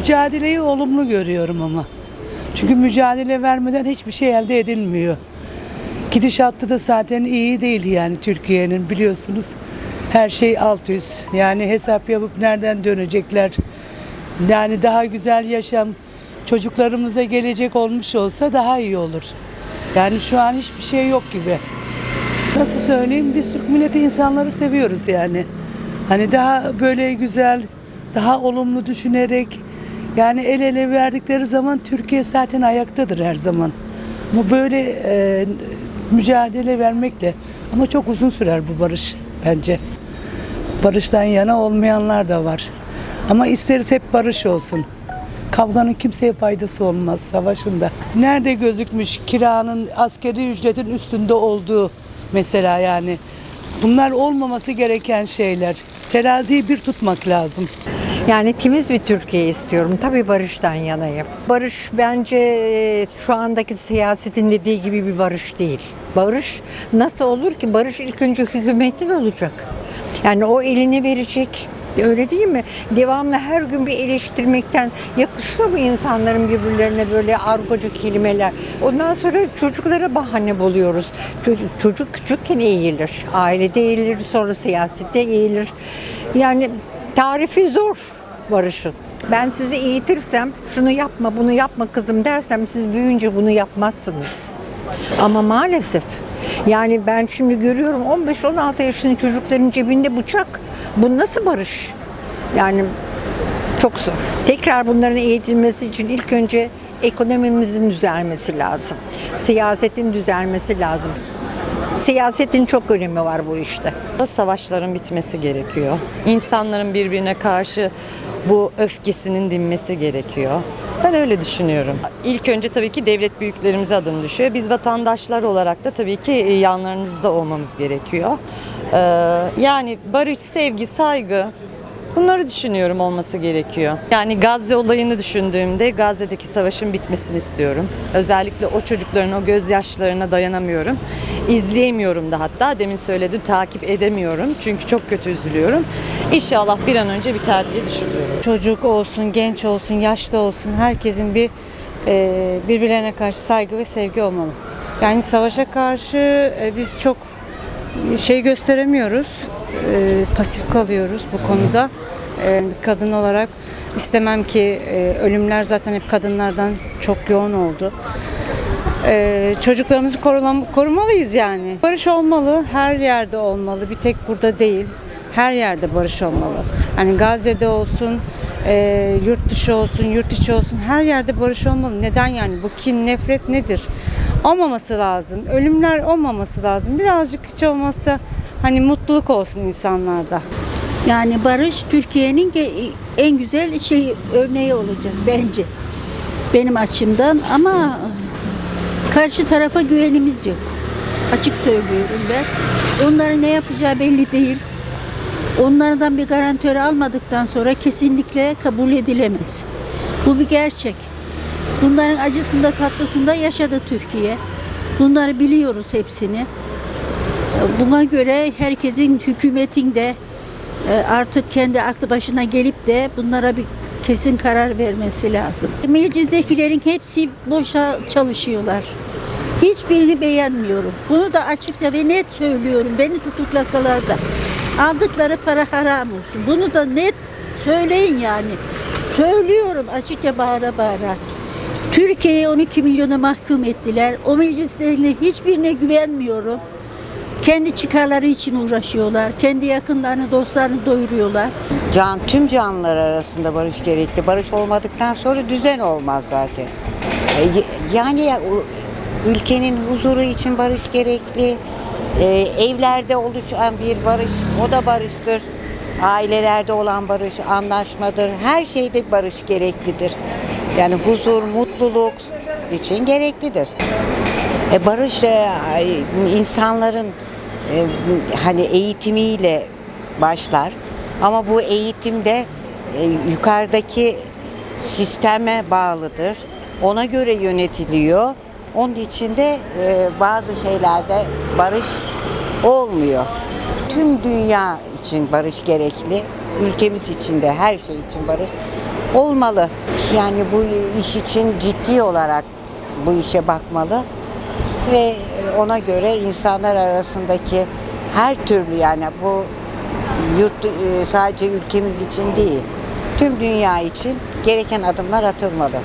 Mücadeleyi olumlu görüyorum ama. Çünkü mücadele vermeden hiçbir şey elde edilmiyor. Gidişatı da zaten iyi değil yani Türkiye'nin biliyorsunuz. Her şey alt üst. Yani hesap yapıp nereden dönecekler? Yani daha güzel yaşam çocuklarımıza gelecek olmuş olsa daha iyi olur. Yani şu an hiçbir şey yok gibi. Nasıl söyleyeyim biz Türk milleti insanları seviyoruz yani. Hani daha böyle güzel, daha olumlu düşünerek yani el ele verdikleri zaman Türkiye zaten ayaktadır her zaman. Bu böyle e, mücadele vermekle ama çok uzun sürer bu barış bence. Barıştan yana olmayanlar da var. Ama isteriz hep barış olsun. Kavganın kimseye faydası olmaz savaşında. Nerede gözükmüş kiranın askeri ücretin üstünde olduğu mesela yani. Bunlar olmaması gereken şeyler. Teraziyi bir tutmak lazım. Yani temiz bir Türkiye istiyorum. Tabii barıştan yanayım. Barış bence e, şu andaki siyasetin dediği gibi bir barış değil. Barış nasıl olur ki? Barış ilk önce hükümetten olacak. Yani o elini verecek. Öyle değil mi? Devamlı her gün bir eleştirmekten yakışıyor mu insanların birbirlerine böyle argocu kelimeler? Ondan sonra çocuklara bahane buluyoruz. Çocuk küçükken eğilir. Ailede eğilir, sonra siyasette eğilir. Yani tarifi zor barışın. Ben sizi eğitirsem, şunu yapma, bunu yapma kızım dersem siz büyüyünce bunu yapmazsınız. Ama maalesef yani ben şimdi görüyorum 15-16 yaşında çocukların cebinde bıçak. Bu nasıl barış? Yani çok zor. Tekrar bunların eğitilmesi için ilk önce ekonomimizin düzelmesi lazım. Siyasetin düzelmesi lazım. Siyasetin çok önemi var bu işte. Savaşların bitmesi gerekiyor. İnsanların birbirine karşı bu öfkesinin dinmesi gerekiyor. Ben öyle düşünüyorum. İlk önce tabii ki devlet büyüklerimize adım düşüyor. Biz vatandaşlar olarak da tabii ki yanlarınızda olmamız gerekiyor. Ee, yani barış, sevgi, saygı bunları düşünüyorum olması gerekiyor. Yani Gazze olayını düşündüğümde Gazze'deki savaşın bitmesini istiyorum. Özellikle o çocukların o gözyaşlarına dayanamıyorum. İzleyemiyorum da hatta demin söyledim takip edemiyorum. Çünkü çok kötü üzülüyorum. İnşallah bir an önce biter diye düşünüyorum. Çocuk olsun, genç olsun, yaşlı olsun herkesin bir e, birbirlerine karşı saygı ve sevgi olmalı. Yani savaşa karşı e, biz çok şey gösteremiyoruz, e, pasif kalıyoruz bu konuda. E, kadın olarak istemem ki e, ölümler zaten hep kadınlardan çok yoğun oldu. E, çocuklarımızı korulam- korumalıyız yani. Barış olmalı, her yerde olmalı, bir tek burada değil. Her yerde barış olmalı. Yani Gazze'de olsun, e, yurt dışı olsun, yurt içi olsun her yerde barış olmalı. Neden yani? Bu kin, nefret nedir? Olmaması lazım. Ölümler olmaması lazım. Birazcık hiç olmazsa hani mutluluk olsun insanlarda. Yani barış Türkiye'nin en güzel şey örneği olacak bence. Benim açımdan ama karşı tarafa güvenimiz yok. Açık söylüyorum ben. Onların ne yapacağı belli değil. Onlardan bir garantör almadıktan sonra kesinlikle kabul edilemez. Bu bir gerçek. Bunların acısında tatlısında yaşadı Türkiye. Bunları biliyoruz hepsini. Buna göre herkesin hükümetin de e, artık kendi aklı başına gelip de bunlara bir kesin karar vermesi lazım. Meclistekilerin hepsi boşa çalışıyorlar. Hiçbirini beğenmiyorum. Bunu da açıkça ve net söylüyorum. Beni tutuklasalar da aldıkları para haram olsun. Bunu da net söyleyin yani. Söylüyorum açıkça bağıra bağıra. Türkiye'yi 12 milyona mahkum ettiler. O meclislerin hiçbirine güvenmiyorum. Kendi çıkarları için uğraşıyorlar. Kendi yakınlarını, dostlarını doyuruyorlar. Can tüm canlılar arasında barış gerekli. Barış olmadıktan sonra düzen olmaz zaten. E, Yani ülkenin huzuru için barış gerekli. E, evlerde oluşan bir barış, o da barıştır. Ailelerde olan barış, anlaşmadır. Her şeyde barış gereklidir. Yani huzur, mutluluk için gereklidir. E, barış ay, insanların e, hani eğitimiyle başlar. Ama bu eğitimde e, yukarıdaki sisteme bağlıdır. Ona göre yönetiliyor. Onun için de e, bazı şeylerde barış olmuyor. Tüm dünya için barış gerekli. Ülkemiz için de her şey için barış. olmalı. Yani bu iş için ciddi olarak bu işe bakmalı ve ona göre insanlar arasındaki her türlü yani bu yurt e, sadece ülkemiz için değil tüm dünya için gereken adımlar atılmalı.